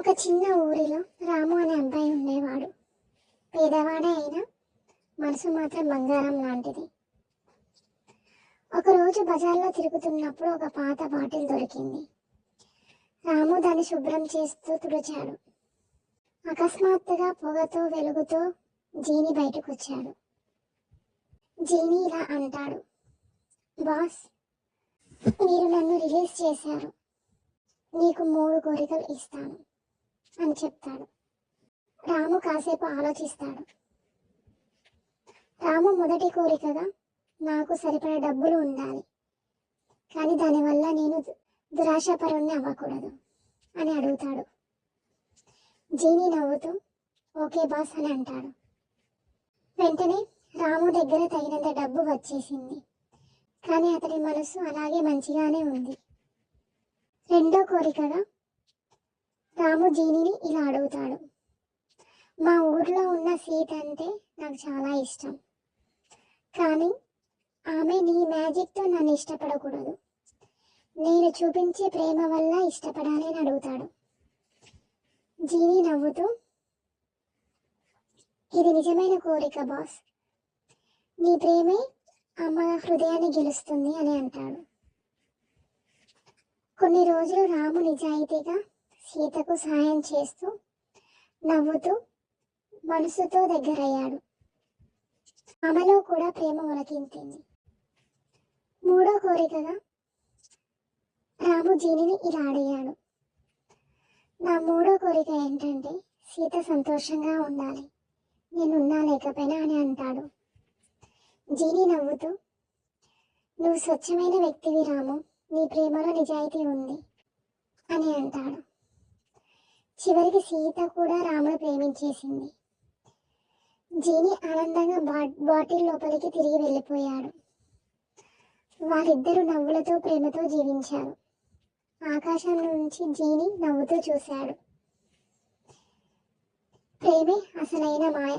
ఒక చిన్న ఊరిలో రాము అనే అబ్బాయి ఉండేవాడు. పేదవాడే అయినా మనసు మాత్రం బంగారం లాంటిది. ఒకరోజు బజార్లో తిరుగుతున్నప్పుడు ఒక పాత బాటిల్ దొరికింది. రాము దాన్ని శుభ్రం చేస్తూ తుడిచాడు. అకస్మాత్తుగా పొగతో వెలుగుతో జీని బయటకు వచ్చాడు జీని ఇలా అంటాడు బాస్ మీరు నన్ను రిలీజ్ చేశారు. నీకు మూడు కోరికలు ఇస్తాను. అని చెప్తాడు. రాము కాసేపు ఆలోచిస్తాడు. రాము మొదటి కోరికగా నాకు సరిపడ డబ్బులు ఉండాలి. కానీ దానివల్ల నేను దు- అవ్వకూడదు అని అడుగుతాడు. జీని నవ్వుతూ ఓకే బాస్ అని అంటాడు. వెంటనే రాము దగ్గర తగినంత డబ్బు వచ్చేసింది. కానీ అతడి మనసు అలాగే మంచిగానే ఉంది. రెండో కోరికగా రాము జీనిని ఇలా అడుగుతాడు. మా ఊర్లో ఉన్న సీత అంటే నాకు చాలా ఇష్టం. కానీ ఆమె నీ మ్యాజిక్తో నన్ను ఇష్టపడకూడదు. నేను చూపించే ప్రేమ వల్ల ఇష్టపడాలి అని అడుగుతాడు. జీని నవ్వుతూ ఇది నిజమైన కోరిక బాస్. నీ ప్రేమే అమ్మ హృదయాన్ని గెలుస్తుంది అని అంటాడు. కొన్ని రోజులు రాము నిజాయితీగా సీతకు సహాయం చేస్తూ నవ్వుతూ మనసుతో దగ్గరయ్యాడు. ఆమెలో కూడా ప్రేమ మొలకెత్తింది మూడో కోరికగా రాము జీనిని ఇలా అడిగాడు. నా మూడో కోరిక ఏంటంటే సీత సంతోషంగా ఉండాలి. నేనున్నా లేకపోయినా అని అంటాడు. జీని నవ్వుతూ నువ్వు స్వచ్ఛమైన వ్యక్తివి రాము. నీ ప్రేమలో నిజాయితీ ఉంది అని అంటాడు. చివరికి సీత కూడా రాముడు ప్రేమించేసింది. జీని ఆనందంగా బా బాటిల్ లోపలికి తిరిగి వెళ్ళిపోయాడు. వారిద్దరూ నవ్వులతో ప్రేమతో జీవించారు. ఆకాశం నుంచి జీని నవ్వుతూ చూశాడు. ప్రేమే అసలైన మాయ.